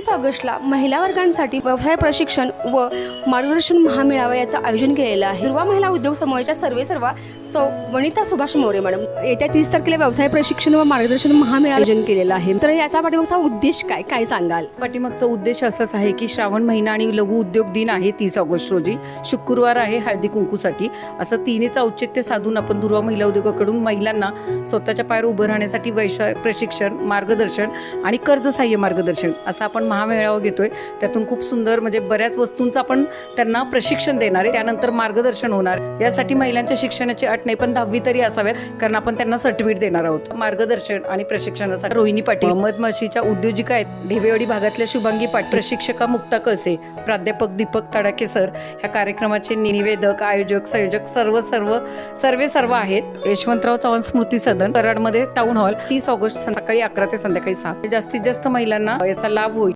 तीस ऑगस्टला महिला वर्गांसाठी व्यवसाय प्रशिक्षण व मार्गदर्शन महामेळावा याचं आयोजन केलेलं आहे. हिरवा महिला उद्योग समूहाच्या सर्वे सर्व सौ वनिता सुभाष मोरे मॅडम. येत्या तीस तारखेला व्यवसाय प्रशिक्षण व मार्गदर्शन महामेळा आयोजन केलेलं आहे. तर याचा पाठीमागचा उद्देश काय? काय सांगाल? पाठीमागचा उद्देश असाच आहे की श्रावण महिना आणि लघु उद्योग दिन आहे तीस ऑगस्ट रोजी. शुक्रवार आहे हळदी कुंकूसाठी. असं तिन्हीचं औचित्य साधून आपण दुर्वा महिला उद्योगाकडून महिलांना स्वतःच्या पायावर उभं राहण्यासाठी वैश प्रशिक्षण मार्गदर्शन आणि कर्ज सहाय्य मार्गदर्शन असं आपण महामेळावा घेतोय. त्यातून खूप सुंदर म्हणजे बऱ्याच वस्तूंचं आपण त्यांना प्रशिक्षण देणार आहे. त्यानंतर मार्गदर्शन होणार. यासाठी महिलांच्या शिक्षणाची अट नाही पण दहावी तरी असाव्यात कारण आपण त्यांना सर्टिफिकेट देणार आहोत. मार्गदर्शन आणि प्रशिक्षणासाठी रोहिणी पाटील मधमाशीच्या उद्योजिका आहेत. ढेबेवाडी भागातल्या शुभांगी पाटील प्रशिक्षका मुक्ता कसे प्राध्यापक दीपक तडाके सर. ह्या कार्यक्रमाचे निवेदक आयोजक संयोजक सर्व सर्व सर्वे सर्व आहेत. यशवंतराव चव्हाण स्मृती सदन कराडमध्ये टाउन हॉल तीस ऑगस्ट सकाळी अकरा ते संध्याकाळी सहा. जास्तीत जास्त महिलांना याचा लाभ होईल.